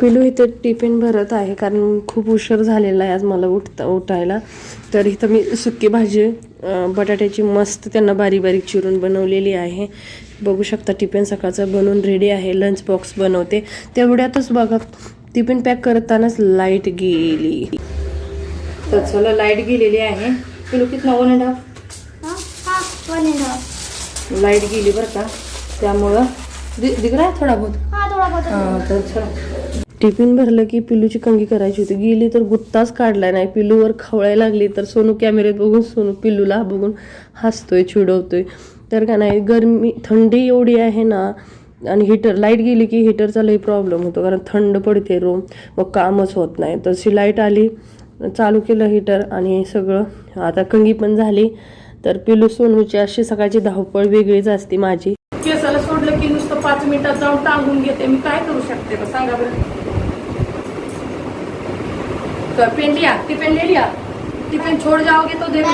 पिलू इथं टिफिन भरत आहे कारण खूप उशीर झालेला आहे आज मला उठता उठायला. तर इथं मी सुकी भाजी बटाट्याची मस्त त्यांना बारीक बारीक चिरून बनवलेली आहे. बघू शकता टिफिन सकाळचं बनवून रेडी आहे लंच बॉक्स बनवते. तेवढ्यातच बघा टिफिन पॅक करतानाच लाइट गेली. तर चला लाइट गेलेली आहे. पिलू कितना one and half one and half light गेली बरं का. त्यामुळं दिख रहा है थोडा बहुत? हाँ थोड़ा बहुत. हा, तर चला. टिफिन भरलं की पिलूची कंगी करायची होती. गेली तर गुत्ताच काढला नाही. पिलूवर खवळायला लागली तर सोनू कॅमेऱ्यात बघून सोनू पिलूला बघून हसतोय चिडवतोय. तर का नाही गरमी थंडी एवढी आहे ना आणि हिटर लाइट गेली की हिटरचा लई प्रॉब्लेम होतो. कारण थंड पडते रूम मग कामच होत नाही. तशी लाइट आली चालू केलं हिटर आणि सगळं. आता कंगी पण झाली. तर पिलू सोनूची अशी सकाळची धावपळ वेगळीच असते माझी. केसाला सोडलं की नुसतं पाच मिनिटात जाऊन टांगून घेते. मी काय करू शकते का सांगा बरं. तर पेन लिया टिफिन ले लिया टिफिन छोड जाओगे तो लिया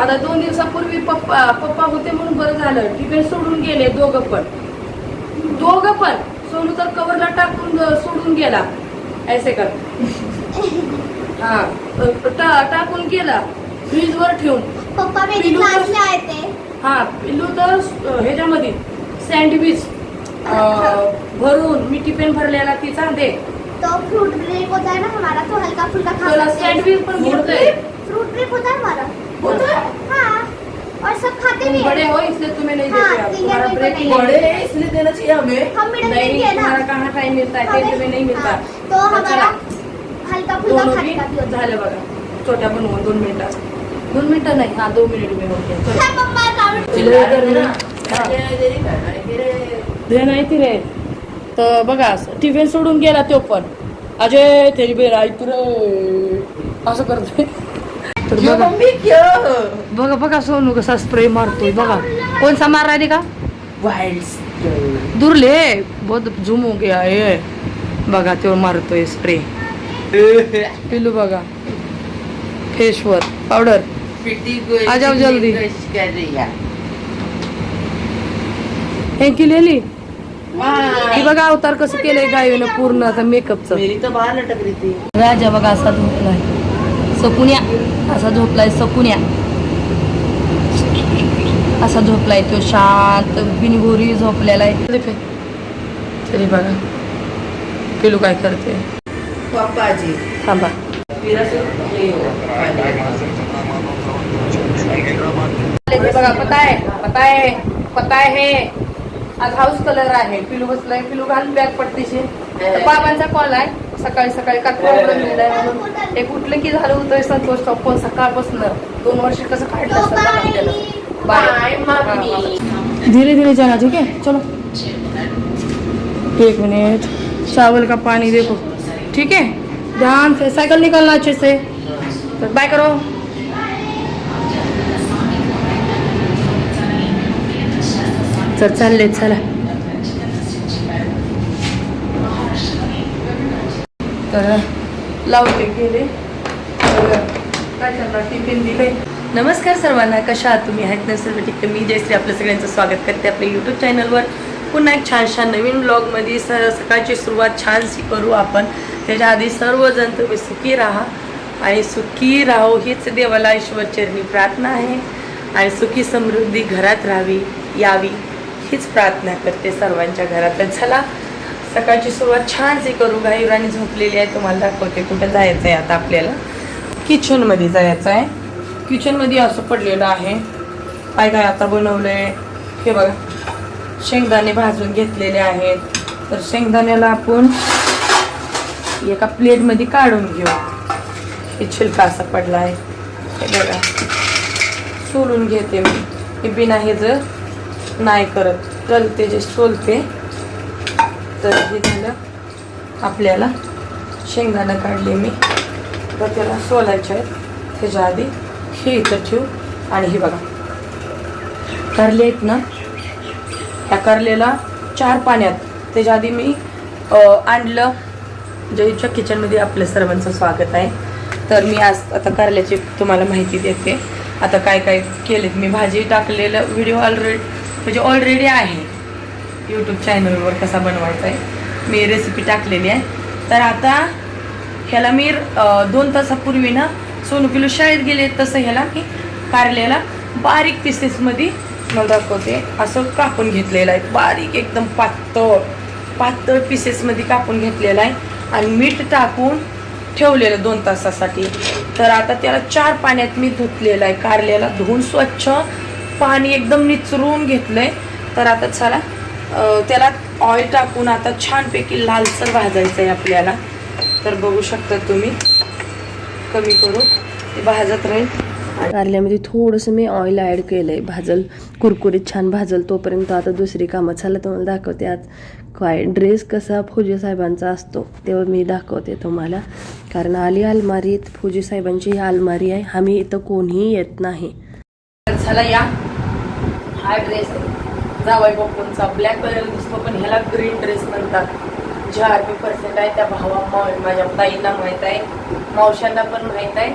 आता दोन दिवसापूर्वी पप्पा पप्पा होते म्हणून बरं झालं. टिफिन सोडून गेले दोघं पण. दोघं पण. सोनू तर कवरला टाकून सोडून गेला. ऐसे कर. हा. टाकून गेला फ्रीज वर ठेवून हा पिल्लू तर ह्याच्यामध्ये सँडविच भरून मी टिफिन भरलेला तिचा दे. तो फ्रूट ब्रेक होता है ना हमारा तो हल्का फुल्का खा सकते हैं। सँडविच पण घेतोय फ्रूट ब्रेक होता है हमारा। होता है? हाँ और सब खाते भी बड़े हैं। हो इसलिए तुम्हें नहीं हाँ, देते जने को ब्रेक। बड़े हैं इसलिए देना चाहिए हमें। हम मिडिल नहीं नहीं है ना। तुम्हारा कहाँ टाइम मिलता है टेंथ में नहीं मिलता। हाँ, तो हमारा हल्का फुल्का खाने का भी भी होता है। झालं बघा। छोट्या बनवून दोन मिनिटात दोन मिनिटं नाही हा दोन मिनिट मी होते चलो. हाँ. हाँ। ते नाही ती रे तर बघा असं टिफिन सोडून गेला तो पण. अजय तेरी बेर ऐक रे असं करतोय. तर बघा. बघा बघा सोनू कसा स्प्रे मारतोय बघा. कोणसा मार राहिली का? वाइल्ड दुर्ले. बहुत झूम हो गया ये. बघा तो मारतोय स्प्रे पिल्लू बघा. फेसवर पावडर आ जाओ जल्दी। कर रही है बघा अवतार कसं केलंय गायीनं पूर्ण आता मेकअपचं मेरी तो बाहर लटक रही थी राजा बघा असा झोपलाय. सकुन्या असा झोपलाय सकुन्या. असा झोपलाय तो शांत बिनगोरी झोपलेला आहे. तरी बघा. पिलू काय करते पापा जी थांबा. हे बघा पता आहे पता आहे पता आहे आज हाऊस कलर आहे. पिलू बसलाय. पिलू घाल बॅग पडतीशी तर बाबांचा कॉल आहे. सकाळी सकाळी का प्रॉब्लेम म्हणून. एक उठलं की झालं होतं संतोष फोन सकाळपासून. दोन वर्ष कसं काढलं असतं बाय. धीरे धीरे जाना ठीक है चलो. एक मिनट चावल का पानी देखो ठीक है ध्यान से. साइकिल निकालना अच्छे से. तो बाय करो. चल चालले चला. तर लावते गेले काय करणार? टिफिन दिले नमस्कार सर्वांना कशा आहात तुम्ही? आहेत ना सर्व ठीक? तर मी जयश्री आपल्या सगळ्यांचं स्वागत करते आपल्या यूट्यूब चॅनलवर पुन्हा एक छानशा नवीन ब्लॉगमध्ये स सकाळची सुरुवात छानशी करू आपण. त्याच्या आधी सर्वजण तुम्ही सुखी राहा. आणि सुखी राहो हीच देवाला ईश्वरचरणी प्रार्थना आहे. आणि सुखी समृद्धी घरात राहावी यावी. हीच प्रार्थना करते सर्वांच्या घरात तर चला सकाळची सुरुवात छानशी करू. गाईराणी झोपलेली आहे तुम्हाला दाखवते कुठं जायचं आहे आता आपल्याला. किचनमध्ये जायचं आहे. किचनमध्ये असं पडलेलं आहे. काय काय आता बनवलंय? हे बघा. शेंगदाणे भाजून घेतलेले आहेत. तर शेंगदाण्याला आपण एका प्लेटमध्ये काढून घेऊ. हे छिलका असा पडला आहे हे बघा. सोलून घेते मी. हे बिना हे जर नाही करत. चलते जे सोलते तर हे झालं आपल्याला शेंगदाणा काढले मी. तर त्याला सोलायचे आहेत. त्याच्या आधी हे इथं ठेवू. आणि हे बघा. करले आहेत ना? ह्या कारलेला चार पाण्यात. त्याच्या आधी मी आणलं. जयच्या किचनमध्ये आपल्या सर्वांचं स्वागत आहे. तर मी आज आता कारल्याची तुम्हाला माहिती देते. आता काय काय केलेत? मी भाजी टाकलेलं व्हिडिओ ऑलरेडी म्हणजे ऑलरेडी आहे. यूट्यूब चॅनलवर कसा बनवायचा आहे मी रेसिपी टाकलेली आहे. तर आता ह्याला मी दोन तासापूर्वी ना सोनू किलो शाळेत गेले तसं ह्याला मी कारल्याला बारीक पीसेसमध्ये मला दाखवते. असं कापून घेतलेलं आहे. बारीक एकदम पातळ पातळ पीसेसमध्ये कापून घेतलेलं आहे. आणि मीठ टाकून ठेवलेलं दोन तासासाठी. तर आता त्याला चार पाण्यात मी धुतलेलं आहे. कारल्याला धुवून स्वच्छ पाणी एकदम निचरून घेतलंय. तर आता चला त्याला ऑइल टाकून आता छानपैकी लालसर भाजायचं आहे आपल्याला. तर बघू शकता तुम्ही कमी करू ते भाजत राहील. कारल्यामध्ये थोडंसं मी ऑइल ॲड केलंय भाजल कुरकुरीत छान भाजल तोपर्यंत आता दुसरी कामं. झालं तुम्हाला दाखवते आज काय ड्रेस कसा फौजी साहेबांचा असतो तेव्हा मी दाखवते तुम्हाला. कारण आली अलमारीत फौजी साहेबांची ही अलमारी आहे आम्ही इथं कोणीही येत नाही. तर या. हा ड्रेस जावाय बापूंचा. ब्लॅक कलर दिसतो पण ह्याला ग्रीन ड्रेस म्हणतात. जे आर्मी पर्सेंट आहे त्या भावा माझ्या ताईंना माहीत आहे. मावशांना पण माहीत आहे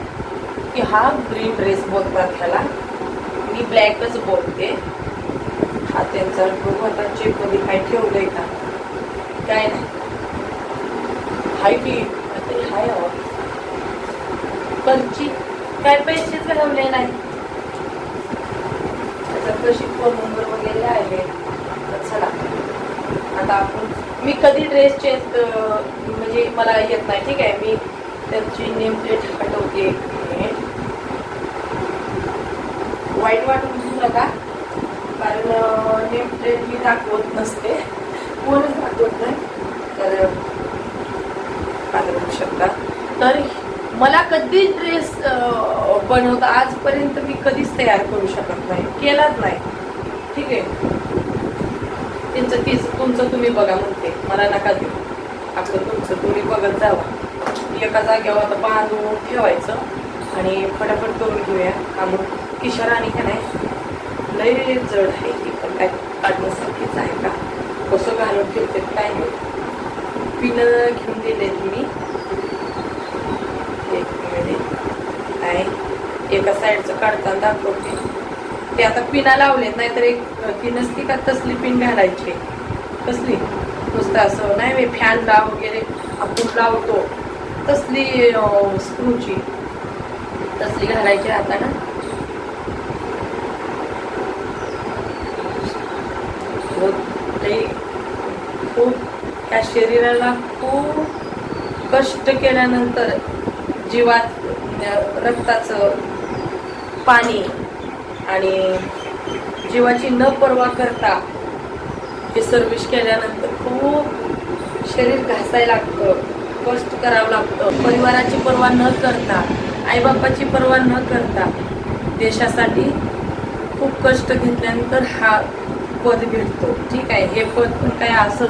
की हा ग्रीन ड्रेस बोलतात ह्याला. मी ब्लॅकच बोलते हा त्यांचा ग्रुप आता चेकमध्ये काय आहे का? काय नाही. हाय की हाय पण पंची काय पैसेच घालवले नाही त्याच्यात कशी फोन नंबर वगैरे आहे तर चला. आता आपण मी कधी ड्रेस चेंज म्हणजे मला येत नाही ठीक आहे? मी त्यांची नेम प्लेट हटवते. वाईट वाटून घेऊ नका कारण नेम प्लेट मी दाखवत नसते. कोणच दाखवत नाही. तर आता शकता. तर मला कधी ड्रेस बनवता आजपर्यंत मी कधीच तयार करू शकत नाही. केलाच नाही. ठीक आहे? त्यांचं तीच तुमचं तुम्ही बघा म्हणते. मला नका देऊ. आपलं तुमचं तुम्ही बघत जावा. एका जागेवर आता बांधून ठेवायचं आणि फटाफट करून घेऊया. कामं किशोर आणि का नाही? लय जड आहे ती पण. काय काढण्यासारखीच आहे का? कसं घालून ठेवते काय नाही पिनं घेऊन दिले मी एक मिनिट आहे एका साईडचं काढताना दाखवते. ते आता पिना लावलेत नाहीतर एक की नसती का तसली पिन घालायची. कसली? नुसतं असं नाही मी फॅनला वगैरे आपण लावतो. तसली स्क्रूची तसली घालायची आता ना. हो, खूप त्या शरीराला खूप कष्ट केल्यानंतर जीवात रक्ताचं पाणी आणि जीवाची न पर्वा करता हे सर्विस केल्यानंतर खूप शरीर घासायला लागतं कष्ट करावं लागतं. परिवाराची पर्वा न करता आईबापाची पर्वा न करता देशासाठी खूप कष्ट घेतल्यानंतर हा पद भेटतो. ठीक आहे हे पद पण काय असंच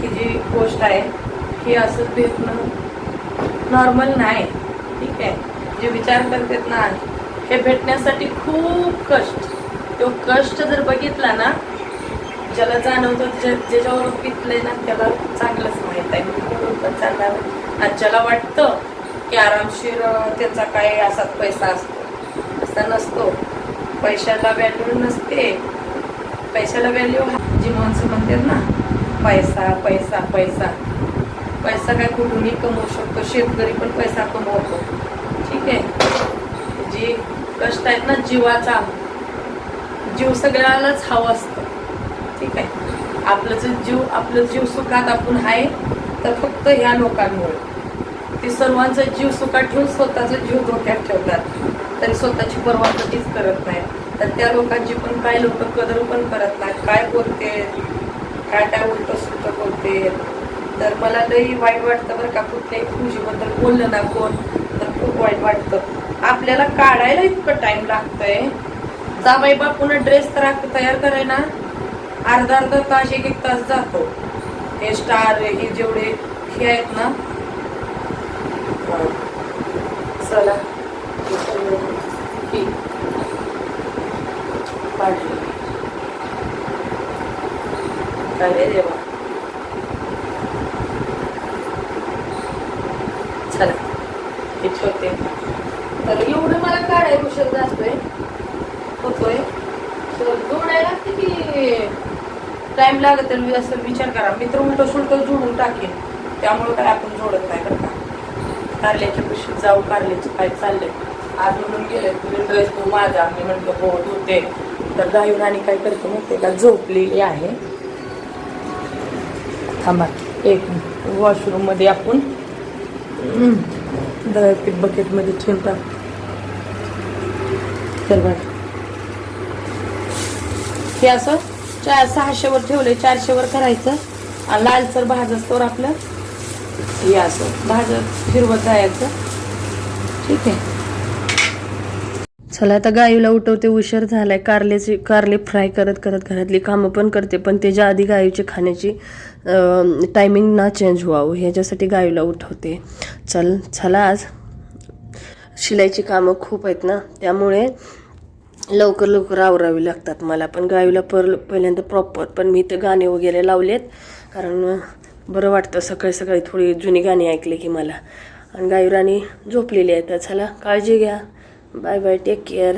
ही जी गोष्ट आहे हे असंच भेटणं नॉर्मल नाही. ठीक आहे जे विचार करतात ना हे भेटण्यासाठी खूप कष्ट. तो कष्ट जर बघितला ना ज्याला जाणवतो ज्या ज्याच्यावर पितलंय ना त्याला चांगलंच माहीत आहे. मी पण चालणार आणि ज्याला वाटतं की आरामशीर त्याचा काय असाच पैसा असतो असा नसतो. पैशाला व्हॅल्यू नसते. पैशाला व्हॅल्यू जी माणसं म्हणतात ना पैसा पैसा पैसा. पैसा काय कुठूनही कमवू शकतो. शेतकरी पण पैसा कमवतो. ठीक आहे? जी कष्ट आहेत ना जीवाचा. जीव सगळ्यालाच हवं असतं. ठीक आहे? आपलं जर जीव आपलं जीव सुखात आपण आहे तर फक्त ह्या लोकांमुळे. ते सर्वांचा जीव सुखात ठेवून स्वतःचा जीव धोक्यात ठेवतात. तरी स्वतःची परवा कधीच करत नाही तर त्या लोकांची पण काय लोक कदर पण करत नाहीत. काय बोलते काय काय उलट सुलट बोलते तर मला लई वाईट वाटतं बरं का कुठल्याही तुझीबद्दल बोललं ना कोण तर खूप वाईट वाटतं. आपल्याला काढायला इतकं टाइम लागतंय. जाबाई बापून ड्रेस तर तयार करायला अर्धा अर्धा तास एक एक तास जातो. हे स्टार हे जेवढे हे आहेत ना. चला. अरे देवा. चला. हे ठेवते. तर एवढं मला काढायला उशीर जातोय. होतोय तर जोडायला लागते की टाइम लागत तर असं विचार करा. मी तर उलट सुलट जोडून टाकेन. त्यामुळे काय आपण जोडत नाही बरं का. कारल्याच्या पिशवीत जाऊ कारल्याचं काय चाललंय. आज म्हणून गेले तुम्ही ड्रेस तू माझा. मी म्हणतो हो धुते तर गायून आणि काय करतो माहिती का? झोपलेली आहे. थांबा एक वॉशरूममध्ये आपण दळपीठ बकेटमध्ये ठेवतात टाक बघ हे असं चार सहाशेवर ठेवले चारशेवर करायचं. आणि लालसर भाजस्तोवर आपलं हे असं भाज फिरवत जायचं ठीक आहे. चला आता गायूला उठवते उशीर झालाय. कारलेचे कारले फ्राय करत करत घरातली कामं पण करते पण त्याच्या आधी गायूची खाण्याची टायमिंग ना चेंज व्हावं ह्याच्यासाठी गायूला उठवते. चल चला आज. शिलाईची कामं खूप आहेत ना त्यामुळे लवकर लवकर आवरावी लागतात. मला पण गावीला पर पहिल्यांदा प्रॉपर पण मी ते गाणे वगैरे लावलेत. कारण बरं वाटतं सकाळी सकाळी थोडी जुनी गाणी ऐकली की मला. आणि गायूराणी झोपलेली आहे त्याचाला काळजी घ्या. Bye bye take care